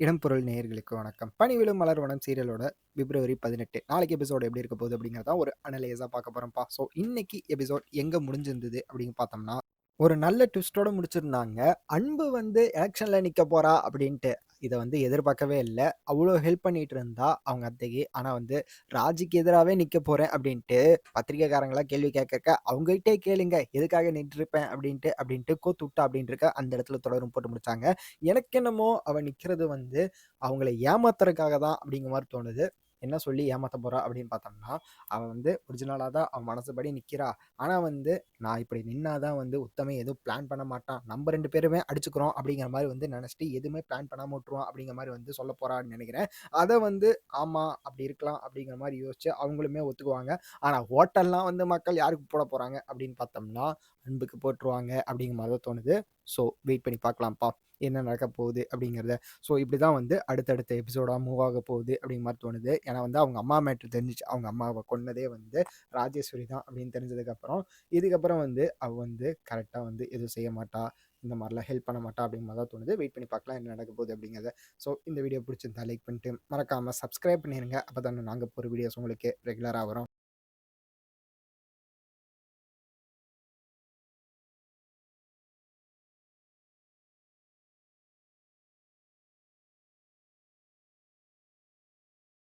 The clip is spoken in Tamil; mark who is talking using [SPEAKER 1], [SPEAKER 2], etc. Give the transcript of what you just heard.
[SPEAKER 1] இடம்பொருள் நேயர்களுக்கு வணக்கம். பணிவிலும் மலர்வனம் சீரியலோட பிப்ரவரி 18 நாளைக்கு எபிசோடு எப்படி இருக்க போகுது அப்படிங்கிறத ஒரு அனலைஸாக பார்க்க போகிறோம்ப்பா ஸோ இன்னைக்கு எபிசோட் எங்கே முடிஞ்சிருந்தது அப்படின்னு பார்த்தோம்னா, ஒரு நல்ல ட்விஸ்ட்டோட முடிச்சிருந்தாங்க. அன்பு வந்து எலக்ஷன்ல நிக்க போறா அப்படின்ட்டு. இத வந்து எதிர்பார்க்கவே இல்ல. அவ்ளோ ஹெல்ப் பண்ணிட்டு இருந்தா அவங்க அத்தைக்கு. ஆனா வந்து ராஜிக்கு எதிராவே நிக்க போறேன் அப்படின்ட்டு பத்திரிக்கைக்காரங்கலாம் கேள்வி கேட்கறக்க அவங்ககிட்டயே கேளுங்க. எதுக்காக நின்றுருப்பேன் அப்படின்ட்டு அப்படின்ட்டு கோத்து விட்டா அப்படின்ட்டு அந்த இடத்துல தொடரும் போட்டு முடிச்சாங்க. எனக்கு என்னமோ அவ நிக்கிறது வந்து அவங்கள ஏமாத்துறதுக்காக தான் அப்படிங்கிற மாரி தோணுது. என்ன சொல்லி ஏமாத்த போறா அப்படின்னு பார்த்தோம்னா, அவன் வந்து ஒரிஜினலாக தான் அவன் மனசுபடி நிற்கிறா ஆனால் வந்து நான் இப்படி நின்னாதான் வந்து உத்தமே எதுவும் பிளான் பண்ண மாட்டான். நம்ம ரெண்டு பேருமே அடிச்சுக்கிறோம் அப்படிங்கிற மாதிரி வந்து நினச்சிட்டு எதுவுமே பிளான் பண்ணாமல் விட்டுருவான் அப்படிங்கிற மாதிரி வந்து சொல்ல போறான்னு நினைக்கிறேன் அதை வந்து ஆமாம் அப்படி இருக்கலாம் அப்படிங்கிற மாதிரி யோசிச்சு அவங்களுமே ஒத்துக்குவாங்க. ஆனால் ஹோட்டல்லாம் வந்து மக்கள் யாருக்கு போட போகிறாங்க அப்படின்னு பார்த்தோம்னா, அன்புக்கு போட்டுருவாங்க அப்படிங்கிற மாதிரி தான் தோணுது. ஸோ வெயிட் பண்ணி பார்க்கலாம்ப்பா. என்ன நடக்க போகுது அப்படிங்கிறத. ஸோ இப்படி தான் வந்து அடுத்தடுத்த எபிசோடாக மூவ் ஆக போகுது அப்படிங்கிற மாதிரி தோணுது. ஏன்னா வந்து அவங்க அம்மா மேட்ரு தெரிஞ்சுச்சு. அவங்க அம்மாவை கொன்னதே வந்து ராஜேஸ்வரி தான் அப்படின்னு தெரிஞ்சதுக்கப்புறம், இதுக்கப்புறம் வந்து அவ வந்து கரெக்டாக வந்து எதுவும் செய்ய மாட்டா. இந்த மாதிரிலாம் ஹெல்ப் பண்ண மாட்டா அப்படிங்கிற தான் தோணுது. வெயிட் பண்ணி பார்க்கலாம் என்ன நடக்க போகுது அப்படிங்கிறத. ஸோ இந்த வீடியோ பிடிச்சிருந்தா லைக் பண்ணிட்டு மறக்காமல் சப்ஸ்கிரைப் பண்ணிருங்க. அப்போ தானே நாங்கள் போகிற வீடியோஸ் உங்களுக்கு ரெகுலராக வரும்.